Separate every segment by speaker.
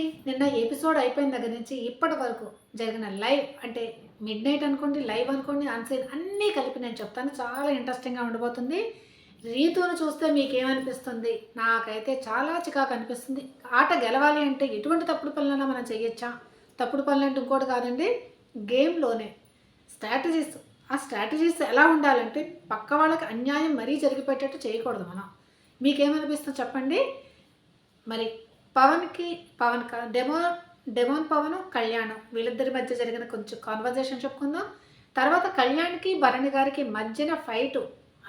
Speaker 1: ఏంటి నిన్న ఎపిసోడ్ అయిపోయిన దగ్గర నుంచి ఇప్పటి వరకు జరిగిన లైవ్ అంటే మిడ్ నైట్ అనుకోండి లైవ్ అనుకోండి అన్సీన్ అన్నీ కలిపి నేను చెప్తాను. చాలా ఇంట్రెస్టింగ్గా ఉండబోతుంది. రీతును చూస్తే మీకు ఏమనిపిస్తుంది నాకైతే చాలా చికాకు అనిపిస్తుంది. ఆట గెలవాలి అంటే ఎటువంటి తప్పుడు పనులైనా మనం చేయొచ్చా? తప్పుడు పనులు అంటే ఇంకోటి కాదండి గేమ్లోనే స్ట్రాటజీస్ ఆ స్ట్రాటజీస్ ఎలా ఉండాలంటే పక్క వాళ్ళకి అన్యాయం మరీ జరిగిపెట్టేట్టు చేయకూడదు మనం. మీకేమనిపిస్తుంది చెప్పండి? మరి పవన్కి పవన్ డెమో డెమోన్ పవన్ కళ్యాణ్. వీళ్ళిద్దరి మధ్య జరిగిన కొంచెం కాన్వర్జేషన్ చెప్పుకుందాం. తర్వాత కళ్యాణ్కి భరణి గారికి మధ్యన ఫైట్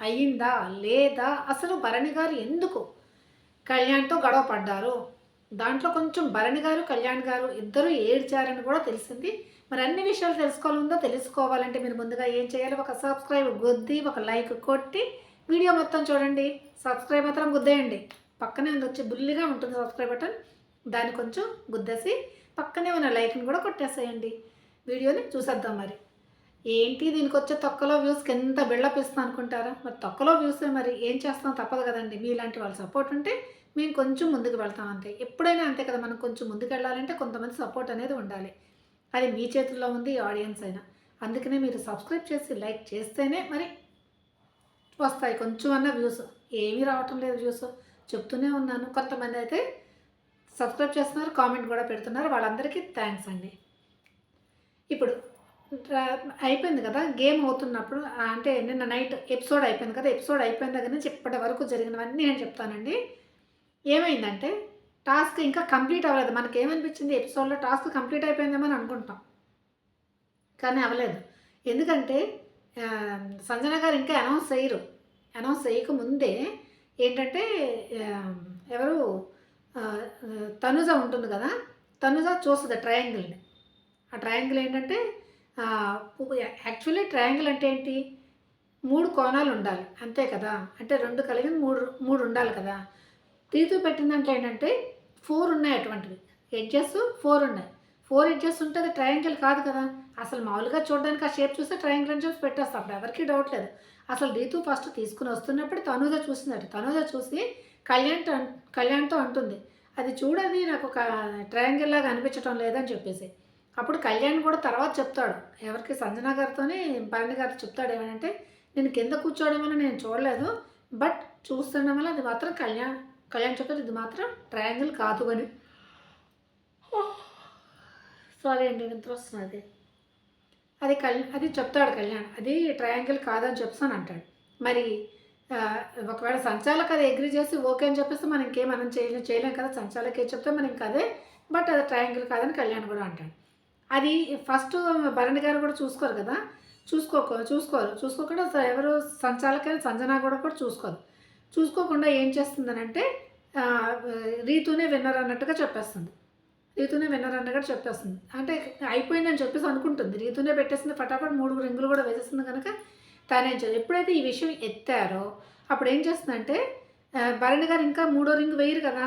Speaker 1: అయ్యిందా లేదా? అసలు భరణి గారు ఎందుకు కళ్యాణ్తో గొడవ పడ్డారు? దాంట్లో కొంచెం భరణి గారు కళ్యాణ్ గారు ఇద్దరు ఏడ్చారని కూడా తెలిసింది. మరి అన్ని విషయాలు తెలుసుకోవాలందో తెలుసుకోవాలంటే మీరు ముందుగా ఏం చేయాలి? ఒక సబ్స్క్రైబ్ గుద్ది ఒక లైక్ కొట్టి వీడియో మొత్తం చూడండి. సబ్స్క్రైబ్ మాత్రం గుద్దేయండి. పక్కనే ఉంది వచ్చే బుల్లిగా ఉంటుంది సబ్స్క్రైబ్ బటన్ దాన్ని కొంచెం గుద్దేసి పక్కనే ఉన్న లైక్ని కూడా కొట్టేసేయండి. వీడియోని చూసేద్దాం మరి. ఏంటి దీనికి వచ్చే తొక్కలో వ్యూస్కి ఎంత బిల్డప్ ఇస్తాం అనుకుంటారా? మరి తొక్కలో వ్యూస్ మరి ఏం చేస్తాం తప్పదు కదండి. మీలాంటి వాళ్ళ సపోర్ట్ ఉంటే మేము కొంచెం ముందుకు వెళ్తాం అంతే. ఎప్పుడైనా అంతే కదా మనం కొంచెం ముందుకు వెళ్ళాలంటే కొంతమంది సపోర్ట్ అనేది ఉండాలి. అది మీ చేతుల్లో ఉంది ఆడియన్స్ అయినా. అందుకనే మీరు సబ్స్క్రైబ్ చేసి లైక్ చేస్తేనే మరి వస్తాయి. కొంచెం అన్న వ్యూస్ ఏమీ రావటం లేదు వ్యూస్ చెప్తూనే ఉన్నాను. కొంతమంది అయితే సబ్స్క్రైబ్ చేస్తున్నారు కామెంట్ కూడా పెడుతున్నారు. వాళ్ళందరికీ థ్యాంక్స్ అండి. ఇప్పుడు అయిపోయింది కదా? గేమ్ అవుతున్నప్పుడు అంటే నిన్న నైట్ ఎపిసోడ్ అయిపోయింది కదా? ఎపిసోడ్ అయిపోయిన దగ్గర నుంచి ఇప్పటి వరకు జరిగినవన్నీ నేను చెప్తానండి. ఏమైందంటే టాస్క్ ఇంకా కంప్లీట్ అవ్వలేదు. మనకి ఏమనిపించింది ఎపిసోడ్లో టాస్క్ కంప్లీట్ అయిపోయిందేమో అని అనుకుంటాం. కానీ అవ్వలేదు. ఎందుకంటే సంజన గారు ఇంకా అనౌన్స్ చేయరు. అనౌన్స్ చేయక ముందే ఏంటంటే ఎవరు తనుజ ఉంటుంది కదా తనుజ చూస్తుంది ట్రయాంగిల్ని ఆ ట్రయాంగిల్ ఏంటంటే యాక్చువల్లీ ట్రయాంగిల్ అంటే ఏంటి? మూడు కోణాలు ఉండాలి అంతే కదా? అంటే రెండు కలిగి మూడు మూడు ఉండాలి కదా? తీతూ పెట్టిన దాంట్లో ఏంటంటే ఫోర్ ఉన్నాయి అటువంటివి. ఎడ్జెస్ ఫోర్ ఉన్నాయి. ఫోర్ ఎడ్జెస్ ఉంటే అది ట్రయాంగిల్ కాదు కదా? అసలు మామూలుగా చూడడానికి ఆ షేప్ చూస్తే ట్రయాంగిల్ అని చూసి పెట్టేస్తాం అప్పుడు ఎవరికి డౌట్ లేదు. అసలు రీతు ఫస్ట్ తీసుకుని వస్తున్నప్పుడు తనూజ చూసిందట. తనూజ చూసి కళ్యాణ్ కళ్యాణ్తో అంటుంది అది చూడది నాకు ఒక ట్రయాంగిల్ లాగా అనిపించడం లేదని చెప్పేసి. అప్పుడు కళ్యాణ్ కూడా తర్వాత చెప్తాడు ఎవరికి? సంజన గారితోనే భరణి గారితో చెప్తాడు ఏమనంటే నేను కింద కూర్చోవడం వల్ల నేను చూడలేదు బట్ చూస్తుండడం వల్ల అది మాత్రం కళ్యాణ్ కళ్యాణ్ చెప్తాడు ఇది మాత్రం ట్రయాంగిల్ కాదు అని. సారీ అండి నిద్ర వస్తున్నది అది కల్ అది చెప్తాడు కళ్యాణ్. అది ట్రయాంగిల్ కాదని చెప్తాను అంటాడు. మరి ఒకవేళ సంచాలక అది అగ్రి చేసి ఓకే అని చెప్పేస్తే మనం ఇంకేం మనం చేయలేం చేయలేం కదా. సంచాలకే ఏం చెప్తే మనం అదే. బట్ అది ట్రయాంగిల్ కాదని కళ్యాణ్ కూడా అంటాడు. అది ఫస్ట్ భరణి గారు కూడా చూసుకోరు కదా. చూసుకోక చూసుకోరు. చూసుకోకుండా ఎవరు సంచాలకైనా సంజన కూడా కూడా చూసుకోదు. చూసుకోకుండా ఏం చేస్తుందనంటే ఆ, రీతునే విన్నర్ అన్నట్టుగా చెప్పేస్తుంది. రీతునే విన్నర్ అన్నగా చెప్పేస్తుంది. అంటే అయిపోయిందని చెప్పేసి అనుకుంటుంది. రీతునే పెట్టేసింది ఫటాఫట్ మూడు రింగులు కూడా వేసేస్తుంది కనుక తానేం చేయదు ఎప్పుడైతే ఈ విషయం ఎత్తారో అప్పుడు ఏం చేస్తుందంటే భరణి గారు ఇంకా మూడో రింగ్ వేయరు కదా.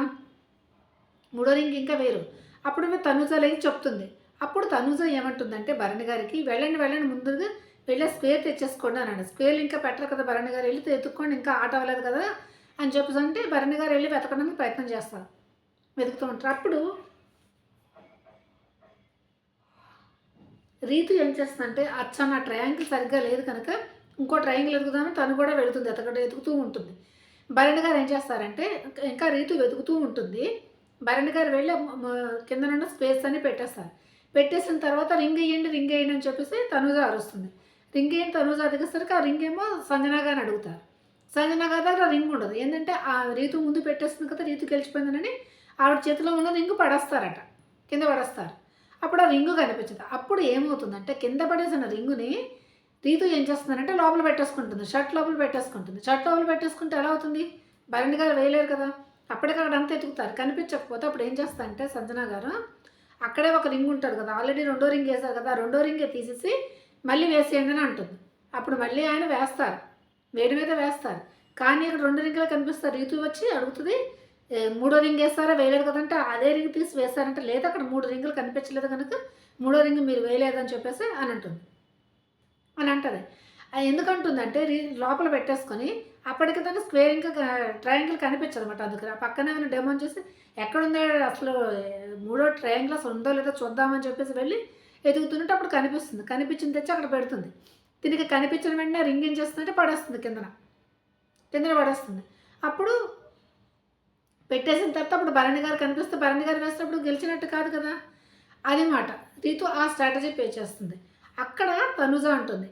Speaker 1: మూడో రింగ్ ఇంకా వేరు అప్పుడు తనుజ లేచి చెప్తుంది. అప్పుడు తనుజ ఏమంటుందంటే భరణి గారికి వెళ్ళండి వెళ్ళండి ముందుగా వెళ్ళే స్క్వేర్ తెచ్చేసుకోండి అన్నాడు. స్క్వేర్ ఇంకా పెట్టరు కదా భరణి గారు వెళ్ళి ఎత్తుక్కోండి ఇంకా ఆట అవ్వలేదు కదా అని చెప్పేసి అంటే భరణి గారు వెళ్ళి వెతకడానికి ప్రయత్నం చేస్తారు. వెతుకుతూ ఉంటారు. అప్పుడు రీతు ఏం చేస్తుందంటే అచ్చా నా ట్రయాంగిల్ సరిగ్గా లేదు కనుక ఇంకో ట్రయాంగిల్ ఎదుగుదామని తను కూడా వెళుతుంది ఎతకడం వెతుకుతూ ఉంటుంది. భరణి గారు ఏం చేస్తారంటే ఇంకా రీతు వెతుకుతూ ఉంటుంది. భరణ్ గారు వెళ్ళి మ- కింద నుండి స్పేస్ అని పెట్టేస్తారు. పెట్టేసిన తర్వాత రింగ్ వేయండి రింగ్ వేయండి అని చెప్పేసి తనుజ అరుస్తుంది. రింగ్ వేయండి తనుజ అదిగేసరికి ఆ రింగ్ ఏమో సంజనా గారిని అడుగుతారు. సంజనా గారి దగ్గర రింగ్ ఉండదు. ఏంటంటే ఆ రీతు ముందు పెట్టేస్తుంది కదా రీతు గెలిచిపోయిందని ఆవిడ చేతిలో ఉన్న రింగ్ పడేస్తారట కింద పడేస్తారు. అప్పుడు ఆ రింగు కనిపించదు. అప్పుడు ఏమవుతుందంటే కింద పడేసిన రింగుని రీతు ఏం చేస్తుందంటే లోపల పెట్టేసుకుంటుంది. షర్ట్ లోపల పెట్టేసుకుంటుంది. షర్ట్ లోపల పెట్టేసుకుంటే ఎలా అవుతుంది? భరణి గారు వేయలేరు కదా. అప్పటికక్కడ అంతా ఎతుకుతారు. కనిపించకపోతే అప్పుడు ఏం చేస్తారంటే సంజన గారు అక్కడే ఒక రింగ్ ఉంటుంది కదా. ఆల్రెడీ రెండో రింగ్ వేశారు కదా. రెండో రింగే తీసేసి మళ్ళీ వేసేయండి అని అంటుంది. అప్పుడు మళ్ళీ ఆయన వేస్తారు. వేడి మీద వేస్తారు. కానీ ఇక్కడ రెండు రింగులు కనిపిస్తారు. రీతు వచ్చి అడుగుతుంది మూడో రింగ్ వేస్తారా? వేయలేదు కదంటే అదే రింగ్ తీసి వేస్తారంటే. లేదు అక్కడ మూడు రింగులు కనిపించలేదు కనుక మూడో రింగ్ మీరు వేయలేదని చెప్పేసి అని అంటుంది. అని అంటది. ఎందుకంటుందంటే రీ లోపల పెట్టేసుకొని అప్పటికి తను స్క్వేర్ ఇంకా ట్రయాంగిల్ కనిపించదు అనమాట అందుకని ఆ పక్కన ఏమైనా డెమోన్ చేసి ఎక్కడుందో అసలు మూడో ట్రయాంగిల్ అసలు ఉందో లేదో చూద్దామని చెప్పేసి వెళ్ళి ఎదుగుతున్నట్టు అప్పుడు కనిపిస్తుంది. కనిపించింది తెచ్చి అక్కడ పెడుతుంది. దీనికి కనిపించిన వెంటనే రింగ్ ఏం చేస్తుందంటే పడేస్తుంది కిందన. కిందన పడేస్తుంది. అప్పుడు పెట్టేసిన తర్వాత అప్పుడు భరణి గారు కనిపిస్తే భరణి గారు వేసినప్పుడు గెలిచినట్టు కాదు కదా? అది మాట. రీతు ఆ స్ట్రాటజీ పే చేస్తుంది. అక్కడ తనుజ ఉంటుంది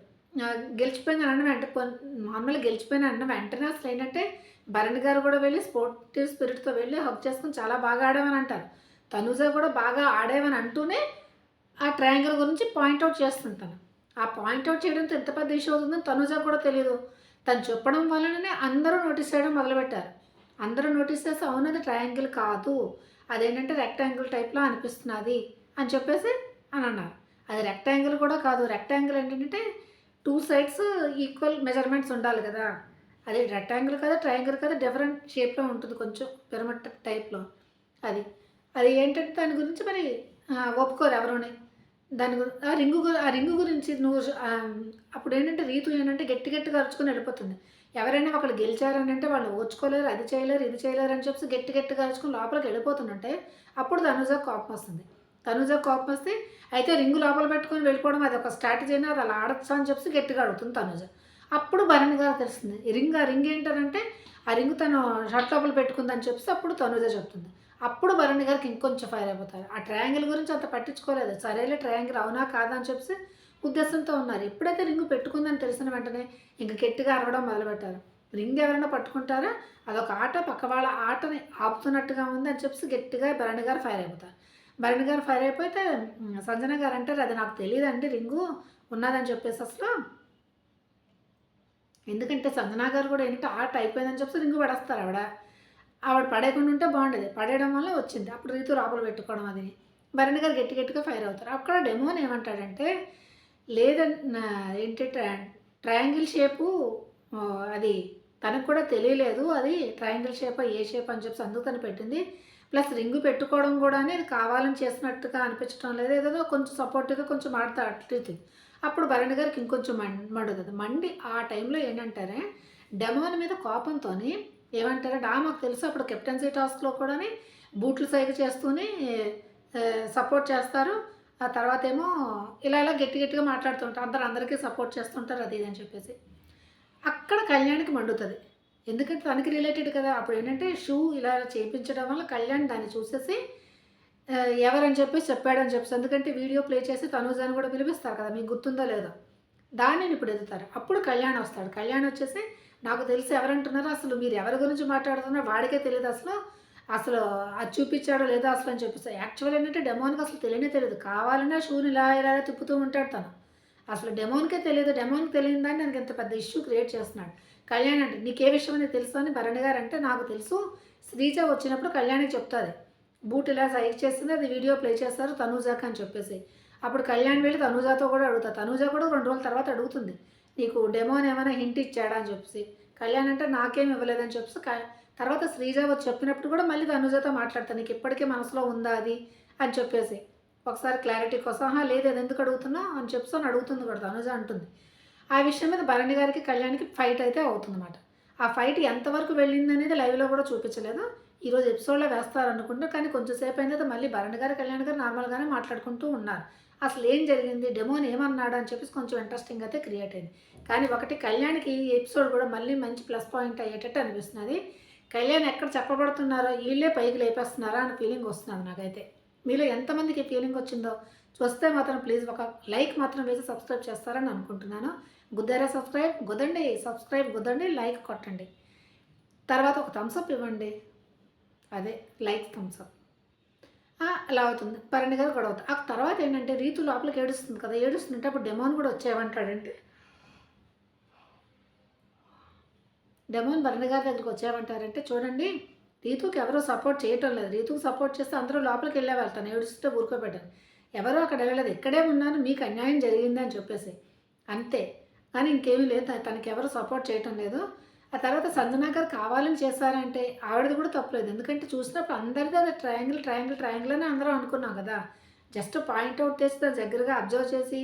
Speaker 1: గెలిచిపోయింది అన్న వెంట నార్మల్గా గెలిచిపోయిన అన్న వెంటనే అసలు ఏంటంటే భరణి గారు కూడా వెళ్ళి స్పోర్టివ్ స్పిరిట్తో వెళ్ళి హక్ చేసుకుని చాలా బాగా ఆడామని అంటారు. తనుజ కూడా బాగా ఆడేవని అంటూనే ఆ ట్రయాంగిల్ గురించి పాయింట్అవుట్ చేస్తుంది తను. ఆ పాయింట్అవుట్ చేయడంతో ఎంత పెద్ద ఇష్యూ అవుతుందని తనుజ కూడా తెలియదు తను చెప్పడం వలననే అందరూ నోటీస్ చేయడం మొదలుపెట్టారు. అందరూ నోటీస్ చేస్తే అవును అది ట్రయాంగిల్ కాదు. అదేంటంటే రెక్టాంగిల్ టైప్లో అనిపిస్తున్నది అని చెప్పేసి అని అన్నారు. అది రెక్టాంగిల్ కూడా కాదు. రెక్టాంగిల్ ఏంటంటే టూ సైడ్స్ ఈక్వల్ మెజర్మెంట్స్ ఉండాలి కదా. అది రెక్టాంగిల్ కదా ట్రయాంగిల్ కదా డిఫరెంట్ షేప్లో ఉంటుంది కొంచెం పిరమిడ్ టైప్లో అది. అది ఏంటంటే దాని గురించి మరి ఒప్పుకోరు ఎవరుని. దాని గురించి ఆ రింగు ఆ రింగు గురించి నువ్వు అప్పుడు ఏంటంటే రీతు ఏంటంటే గట్టి గట్టిగా అరుచుకొని వెళ్ళిపోతుంది. ఎవరైనా ఒకళ్ళు గెలిచారని అంటే వాళ్ళు ఓచుకోలేరు అది చేయలేరు ఇది చేయలేరు అని చెప్పి గట్టి గట్టిగా అరుచుకొని లోపలికి వెళ్ళిపోతుందంటే అప్పుడు తనుజ కోపం వస్తుంది. తనుజ కోపం వస్తే అయితే రింగు లోపల పెట్టుకొని వెళ్ళిపోవడం అది ఒక స్ట్రాటజీ అయినా అది అలా ఆడొచ్చా అని చెప్పి గట్టిగా అడుగుతుంది తనుజ. అప్పుడు భరణి గారు తెలుస్తుంది రింగ్ ఆ రింగ్ ఏంటంటే ఆ రింగ్ తను షర్ట్ లోపల పెట్టుకుందని చెప్పి అప్పుడు తనుజ చెప్తుంది. అప్పుడు భరణి గారికి ఇంకొంచెం ఫైర్ అయిపోతారు. ఆ ట్రయాంగిల్ గురించి అంత పట్టించుకోలేదు. సరేలే ట్రయాంగిల్ అవునా కాదా అని చెప్పి ఉద్దేశంతో ఉన్నారు. ఎప్పుడైతే రింగు పెట్టుకుందని తెలిసిన వెంటనే ఇంక గట్టిగా అరవడం మొదలుపెట్టారు. రింగ్ ఎవరైనా పట్టుకుంటారా? అదొక ఆట పక్క వాళ్ళ ఆటని ఆపుతున్నట్టుగా ఉంది అని చెప్పి గట్టిగా భరణి గారు ఫైర్ అయిపోతారు. భరణి గారు ఫైర్ అయిపోతే సంజన గారు అంటారు అది నాకు తెలియదండి రింగు ఉన్నదని చెప్పేసి అసలు. ఎందుకంటే సంజనా గారు కూడా ఏంటంటే ఆట అయిపోయిందని చెప్పి రింగు పడేస్తారు ఆవిడ. ఆవిడ పడేయకుండా ఉంటే బాగుండేది. పడేయడం వల్ల వచ్చింది. అప్పుడు రీతు లోపల పెట్టుకోవడం అది. భరణి గారు గట్టి గట్టిగా ఫైర్ అవుతారు. అక్కడ డెమోన్ ఏమంటాడంటే లేదన్న ఏంటి ట్రయాంగిల్ షేపు అది తనకు కూడా తెలియలేదు. అది ట్రయాంగిల్ షేప్ ఏ షేప్ అని చెప్పి అందుకు తను పెట్టింది. ప్లస్ రింగు పెట్టుకోవడం కూడా ఇది కావాలని చేసినట్టుగా అనిపించడం లేదు. ఏదో కొంచెం సపోర్టివ్గా కొంచెం ఆడతా అట్లేదు అప్పుడు భరణి గారికి ఇంకొంచెం మండి మండుతుంది. మండి ఆ టైంలో ఏంటంటారే డెమోన్ మీద కోపంతో ఏమంటారు డా మాకు తెలుసు అప్పుడు కెప్టెన్సీ టాస్క్లో కూడా బూట్లు సైగ చేస్తూనే సపోర్ట్ చేస్తారు. ఆ తర్వాత ఏమో ఇలా ఇలా గట్టి గట్టిగా మాట్లాడుతుంటారు అందరు అందరికీ సపోర్ట్ చేస్తుంటారు అది ఇది అని చెప్పేసి. అక్కడ కళ్యాణ్కి మండుతుంది. ఎందుకంటే తనకి రిలేటెడ్ కదా. అప్పుడు ఏంటంటే షూ ఇలా చేయించడం వల్ల కళ్యాణ్ దాన్ని చూసేసి ఎవరని చెప్పేసి చెప్పాడని చెప్పేసి. ఎందుకంటే వీడియో ప్లే చేసి తనూజాని కూడా పిలిపిస్తారు కదా మీకు గుర్తుందో లేదో. దాన్ని ఇప్పుడు ఎదుగుతారు అప్పుడు కళ్యాణ్ వస్తాడు. కళ్యాణ్ వచ్చేసి నాకు తెలిసి ఎవరంటున్నారో అసలు మీరు ఎవరి గురించి మాట్లాడుతున్నారో వాడికే తెలియదు అసలు. అసలు అది చూపించాడో లేదో అసలు అని చెప్పేసి. యాక్చువల్ ఏంటంటే డెమోన్కి అసలు తెలియనే తెలియదు. కావాలన్నా షూని ఇలా ఇలా తిప్పుతూ ఉంటాడు తను. అసలు డెమోన్కే తెలియదు. డెమోన్కి తెలియదు అని దానికి ఇంత పెద్ద ఇష్యూ క్రియేట్ చేస్తున్నాడు. కళ్యాణ్ అంటే నీకు ఏ విషయం అనేది తెలుసు అని భరణి గారు అంటే నాకు తెలుసు. శ్రీజ వచ్చినప్పుడు కళ్యాణ్కి చెప్తుంది. బూట్ ఇలా సైజ్ చేసింది అది వీడియో ప్లే చేస్తారు తనూజాకి అని చెప్పేసి. అప్పుడు కళ్యాణ్ వెళ్ళి తనూజాతో కూడా అడుగుతా. తనూజ కూడా రెండు రోజుల తర్వాత అడుగుతుంది. నీకు డెమోని ఏమైనా హింట్ ఇచ్చాడా అని చెప్పేసి. కళ్యాణ్ అంటే నాకేం ఇవ్వలేదని చెప్పేసి క- తర్వాత శ్రీజ వచ్చి చెప్పినప్పుడు కూడా మళ్ళీ తనుజతో మాట్లాడతాను నీకు ఇప్పటికే మనసులో ఉందా అది? అని చెప్పేసి. ఒకసారి క్లారిటీ కోసం "ఆహా, లేదు అది ఎందుకు అడుగుతున్నావు అని చెప్పేసి అడుగుతుంది కూడా తనుజ అంటుంది. ఆ విషయం మీద భరణి గారికి కళ్యాణ్కి ఫైట్ అయితే అవుతుందన్నమాట. ఆ ఫైట్ ఎంతవరకు వెళ్ళింది అనేది లైవ్లో కూడా చూపించలేదు? ఈరోజు ఎపిసోడ్లో వేస్తారనుకుంటా కానీ కొంచెంసేపు అయిన తర్వాత మళ్ళీ భరణి గారు కళ్యాణ్ గారు నార్మల్గానే మాట్లాడుకుంటూ ఉన్నారు. అసలు ఏం జరిగింది? డెమోని ఏమన్నాడు అని చెప్పేసి కొంచెం ఇంట్రెస్టింగ్ అయితే క్రియేట్ అయింది. కానీ ఒకటి కళ్యాణ్కి ఈ ఎపిసోడ్ కూడా మళ్ళీ మంచి ప్లస్ పాయింట్ అయ్యేటట్టు అనిపిస్తున్నది. కళ్యాణ్ ఎక్కడ చెప్పబడుతున్నారో వీళ్ళే పైకి లేపేస్తున్నారా అని ఫీలింగ్ వస్తున్నది నాకైతే. మీలో ఎంతమందికి ఫీలింగ్ వచ్చిందో చూస్తే మాత్రం ప్లీజ్ ఒక లైక్ మాత్రం వేసి సబ్స్క్రైబ్ చేస్తారని అనుకుంటున్నాను. గుద్దారా సబ్స్క్రైబ్ గుద్దండి. సబ్స్క్రైబ్ గుద్దండి. లైక్ కొట్టండి. తర్వాత ఒక థమ్స్అప్ ఇవ్వండి. అదే లైక్ థమ్స్అప్ అలా అవుతుంది. పరణి గారు గొడవ అవుతుంది. ఆ తర్వాత ఏంటంటే రీతు లోపలికి ఏడుస్తుంది కదా. ఏడుస్తుంటే అప్పుడు డెమోన్ కూడా వచ్చేయమంటాడంటే డెమోన్ భరణి గారి దగ్గరికి వచ్చామంటారంటే చూడండి రీతుకి ఎవరో సపోర్ట్ చేయటం లేదు. రీతుకు సపోర్ట్ చేస్తే అందరూ లోపలికి వెళ్ళేవాళ్ళు తను ఏడుస్తుంటే ఊరుకోబెట్టారు. ఎవరో అక్కడ వెళ్ళలేదు. ఇక్కడే ఉన్నాను మీకు అన్యాయం జరిగింది అని చెప్పేసి. అంతే. కానీ ఇంకేమీ లేదు. తనకి ఎవరు సపోర్ట్ చేయటం లేదు. ఆ తర్వాత సంజనా గారు కావాలని చేశారంటే ఆవిడది కూడా తప్పలేదు ఎందుకంటే చూసినప్పుడు అందరిది అది ట్రయాంగిల్ ట్రయాంగిల్ ట్రయాంగిల్ అని అందరం అనుకున్నాం కదా. జస్ట్ పాయింట్అవుట్ చేసి దాని దగ్గరగా అబ్జర్వ్ చేసి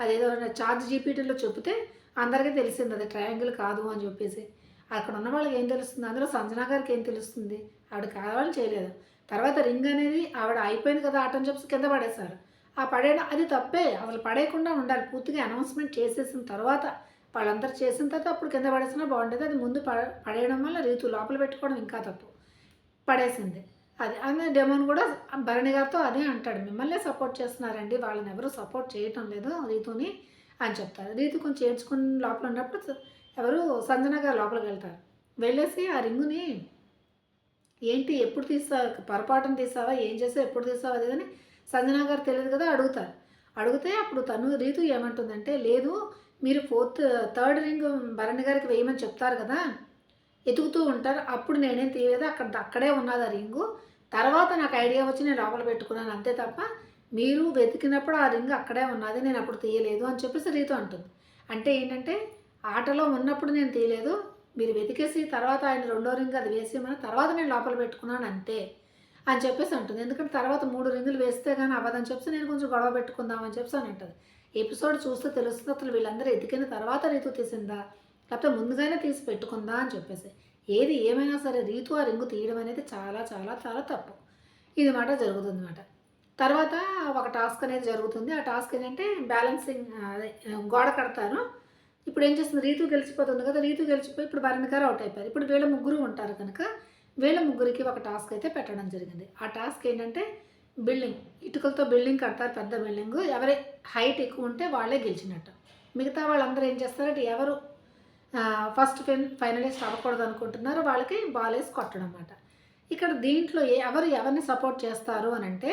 Speaker 1: అదేదో చార్జ్ జీపీటీలో చెబితే అందరికీ తెలిసింది అది ట్రయాంగిల్ కాదు అని చెప్పేసి. అక్కడ ఉన్న వాళ్ళకి ఏం తెలుస్తుంది? అందులో సంజనా గారికి ఏం తెలుస్తుంది? ఆవిడ కావాలని చేయలేదు. తర్వాత రింగ్ అనేది ఆవిడ అయిపోయింది కదా ఆటం చెప్పి కింద పడేశారు. ఆ పడేయడం అది తప్పే. అసలు పడేయకుండా ఉండాలి. పూర్తిగా అనౌన్స్మెంట్ చేసేసిన తర్వాత వాళ్ళందరూ చేసిన తర్వాత అప్పుడు కింద పడేసినా బాగుండేది. అది ముందు పడ పడేయడం వల్ల రీతు లోపల పెట్టుకోవడం ఇంకా తప్పు. పడేసింది. అది అదే డెమోన్ కూడా భరణి గారితో అదే అంటాడు. మిమ్మల్నే సపోర్ట్ చేస్తున్నారండి. వాళ్ళని ఎవరు సపోర్ట్ చేయటం లేదు రీతుని అని చెప్తారు. రీతు కొంచెం ఏడ్చుకుని లోపల ఉన్నప్పుడు ఎవరు సంజన గారు లోపలికి వెళ్తారు. వెళ్ళేసి ఆ రింగుని ఏంటి ఎప్పుడు తీసావు పొరపాటున తీసావా ఏం చేసావు ఎప్పుడు తీసావా అదేదని సంజన గారు తెలియదు కదా అడుగుతారు. అడిగితే అప్పుడు తను రీతు ఏమంటుందంటే లేదు మీరు ఫోర్త్ థర్డ్ రింగ్ భరణి గారికి వేయమని చెప్తారు కదా ఎతుకుతూ ఉంటారు. అప్పుడు నేనేం తీయలేదు అక్కడ అక్కడే ఉన్నది ఆ రింగు. తర్వాత నాకు ఐడియా వచ్చి నేను లోపల పెట్టుకున్నాను అంతే తప్ప మీరు వెతికినప్పుడు ఆ రింగ్ అక్కడే ఉన్నది నేను అప్పుడు తీయలేదు అని చెప్పేసి రీతు అంటుంది. అంటే ఏంటంటే ఆటలో ఉన్నప్పుడు నేను తీయలేదు. మీరు వెతికేసి తర్వాత ఆయన రెండో రింగ్ అది వేసేమని తర్వాత నేను లోపల పెట్టుకున్నాను అంతే అని చెప్పేసి అంటుంది. ఎందుకంటే తర్వాత మూడు రింగులు వేస్తే కానీ అవ్వదని చెప్పేసి నేను కొంచెం గొడవ పెట్టుకుందాం అని చెప్పేసి అని అంటుంది. ఎపిసోడ్ చూస్తే తెలుస్తుంది అసలు వీళ్ళందరూ ఎతికిన తర్వాత రీతు తీసిందా? లేకపోతే ముందుగానే తీసి పెట్టుకుందా అని చెప్పేసి. ఏది ఏమైనా సరే రీతు ఆ రింగు తీయడం అనేది చాలా చాలా చాలా తప్పు. ఇది మాట జరుగుతుంది అన్నమాట తర్వాత ఒక టాస్క్ అనేది జరుగుతుంది. ఆ టాస్క్ ఏంటంటే బ్యాలెన్సింగ్ అదే గోడ కడతారు ఇప్పుడు ఏం చేస్తుంది? రీతు గెలిచిపోతుంది కదా రీతు గెలిచిపోయి ఇప్పుడు భరణి గారు అవుట్ అయిపోయారు. ఇప్పుడు వీళ్ళ ముగ్గురు ఉంటారు కనుక వీళ్ళ ముగ్గురికి ఒక టాస్క్ అయితే పెట్టడం జరిగింది. ఆ టాస్క్ ఏంటంటే బిల్డింగ్ ఇటుకలతో బిల్డింగ్ కడతారు పెద్ద బిల్డింగ్ ఎవరి హైట్ ఎక్కువ ఉంటే వాళ్ళే గెలిచినట్టు. మిగతా వాళ్ళందరూ ఏం చేస్తారంటే ఎవరు ఫస్ట్ ఫైన్ ఫైనలిస్ట్ అవ్వకూడదు అనుకుంటున్నారో వాళ్ళకి బాల్ వేసి కొట్టడం అన్నమాట. ఇక్కడ దీంట్లో ఎవరు ఎవరిని సపోర్ట్ చేస్తారు అని అంటే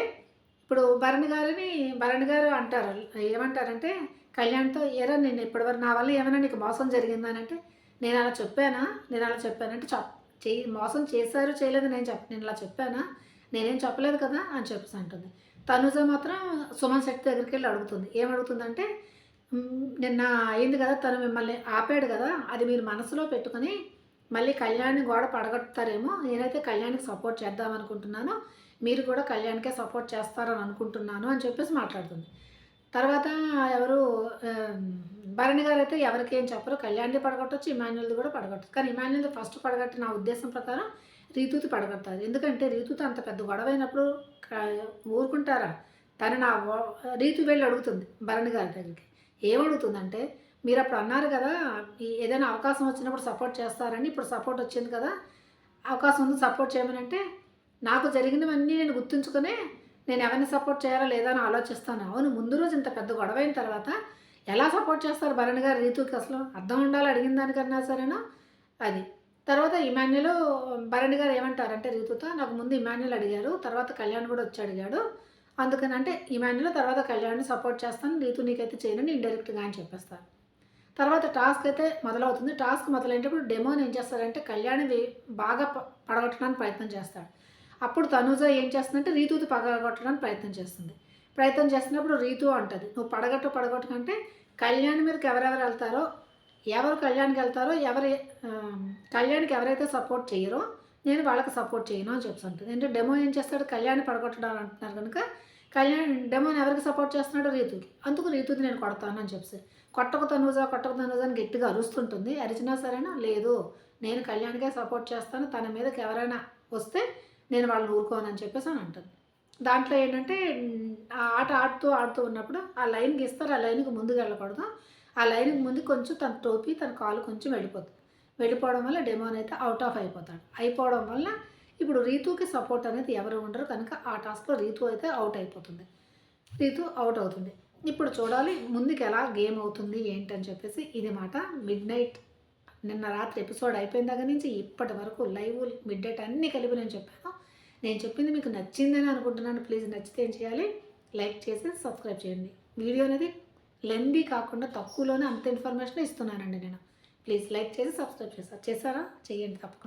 Speaker 1: ఇప్పుడు భరణ్ గారిని భరణ్ గారు అంటారు ఏమంటారంటే కళ్యాణ్తో ఏరా నేను ఇప్పటివరకు నా వల్ల ఏమైనా నీకు మోసం జరిగిందా? అని అంటే నేను అలా చెప్పానా? నేను అలా చెప్పానంటే చెప్ చేయి మోసం చేశారు చేయలేదు నేను చెప్ నేను ఇలా చెప్పానా? నేనేం చెప్పలేదు కదా? అని చెప్పేసి అంటుంది. తనుజ మాత్రం సుమన్ శక్తి దగ్గరికి వెళ్ళి అడుగుతుంది. ఏం అడుగుతుందంటే నిన్న అయింది కదా తను మిమ్మల్ని ఆపాడు కదా అది మీరు మనసులో పెట్టుకొని మళ్ళీ కళ్యాణ్ని గోడ పడగొడతారేమో నేనైతే కళ్యాణ్కి సపోర్ట్ చేద్దాం అనుకుంటున్నాను మీరు కూడా కళ్యాణ్కే సపోర్ట్ చేస్తారని అనుకుంటున్నాను అని చెప్పేసి మాట్లాడుతుంది. తర్వాత ఎవరు భరణి గారు అయితే ఎవరికి ఏం చెప్పరు. కళ్యాణ్ది పడగొట్టచ్చు ఇమాన్యుల్ది కూడా పడగొట్టచ్చు. కానీ ఇమాన్యుల్ది ఫస్ట్ పడగట్టి నా ఉద్దేశం ప్రకారం రీతుతి పడగొడతారు ఎందుకంటే రీతుతో అంత పెద్ద గొడవ అయినప్పుడు ఊరుకుంటారా? తను నా రీతు వెళ్ళి అడుగుతుంది భరణి గారి దగ్గరికి. ఏమడుగుతుందంటే మీరు అప్పుడు అన్నారు కదా ఏదైనా అవకాశం వచ్చినప్పుడు సపోర్ట్ చేస్తారని ఇప్పుడు సపోర్ట్ వచ్చింది కదా అవకాశం ఉంది సపోర్ట్ చేయమని అంటే నాకు జరిగినవన్నీ నేను గుర్తుంచుకునే నేను ఎవరిని సపోర్ట్ చేయాలా లేదా అని ఆలోచిస్తాను. అవును ముందు రోజు ఇంత పెద్ద గొడవ అయిన తర్వాత ఎలా సపోర్ట్ చేస్తారు భరణ్ గారు? రీతుకి అసలు అర్థం ఉండాలి అడిగిన దానికన్నా సరేనా? అది. తర్వాత ఇమాన్యులు భరణి గారు ఏమంటారంటే రీతుతో నాకు ముందు ఇమాన్యుల్ అడిగారు తర్వాత కళ్యాణ్ కూడా వచ్చి అడిగాడు. అందుకని అంటే ఇమాన్యుల్ తర్వాత కళ్యాణ్ని సపోర్ట్ చేస్తాను రీతు నీకైతే చేయనని ఇండైరెక్ట్గా అని చెప్పేస్తాను తర్వాత టాస్క్ అయితే మొదలవుతుంది. టాస్క్ మొదలైనప్పుడు డెమోని ఏం చేస్తారంటే కళ్యాణ్ వే- బాగా ప- పడగొట్టడానికి ప్రయత్నం చేస్తాడు అప్పుడు తనుజ ఏం చేస్తుందంటే రీతుది పగలగొట్టడానికి ప్రయత్నం చేస్తుంది. ప్రయత్నం చేస్తున్నప్పుడు రీతు అంటుంది నువ్వు పడగొట్టు పడగొట్టకంటే కళ్యాణ్ మీదకి ఎవరెవరు వెళ్తారో ఎవరు కళ్యాణ్కి వెళ్తారో ఎవరు కళ్యాణ్కి ఎవరైతే సపోర్ట్ చేయరో నేను వాళ్ళకి సపోర్ట్ చేయను అని చెప్పి అంటుంది. అంటే డెమో ఏం చేస్తాడు? కళ్యాణ్ పడగొట్టడం అంటున్నారు కనుక కళ్యాణ్ డెమోని ఎవరికి సపోర్ట్ చేస్తున్నాడో రీతుకి. అందుకు రీతుది నేను కొడతాను అని చెప్పి కొట్టకు తనుజా కొట్టకు తనుజా అని గట్టిగా అరుస్తుంటుంది. అరిచినా సరేనా? లేదు. నేను కళ్యాణ్కే సపోర్ట్ చేస్తాను. తన మీదకి ఎవరైనా వస్తే నేను వాళ్ళని ఊరుకోను అని చెప్పేసి అని అంటుంది. దాంట్లో ఏంటంటే ఆ ఆట ఆడుతూ ఆడుతూ ఉన్నప్పుడు ఆ లైన్ గీస్తారు ఆ లైన్కి ముందుకు వెళ్ళకూడదు. ఆ లైన్కి ముందు కొంచెం తన టోపీ తన కాలు కొంచెం వెళ్ళిపోతుంది వెళ్ళిపోవడం వల్ల డెమోన్ అయితే అవుట్ ఆఫ్ అయిపోతాడు. అయిపోవడం వల్ల ఇప్పుడు రీతుకి సపోర్ట్ అనేది ఎవరు ఉండరు కనుక ఆ టాస్క్లో రీతు అయితే అవుట్ అయిపోతుంది. రీతు అవుట్ అవుతుంది. ఇప్పుడు చూడాలి ముందుకు ఎలా గేమ్ అవుతుంది ఏంటని చెప్పేసి ఇది మాట మిడ్ నైట్ నిన్న రాత్రి ఎపిసోడ్ అయిపోయిన దగ్గర నుంచి ఇప్పటి వరకు లైవ్ మిడ్ నైట్ అన్నీ కలిపి నేను చెప్పాను. నేను చెప్పింది మీకు నచ్చిందని అనుకుంటున్నాను. ప్లీజ్ నచ్చితే ఏం చేయాలి? లైక్ చేసి సబ్స్క్రైబ్ చేయండి. వీడియో అనేది లెందీ కాకుండా తక్కువలోనే అంత ఇన్ఫర్మేషన్ ఇస్తున్నానండి నేను. ప్లీజ్ లైక్ చేసి సబ్స్క్రైబ్ చేస్తాను చేశారా చేయండి తప్పకుండా.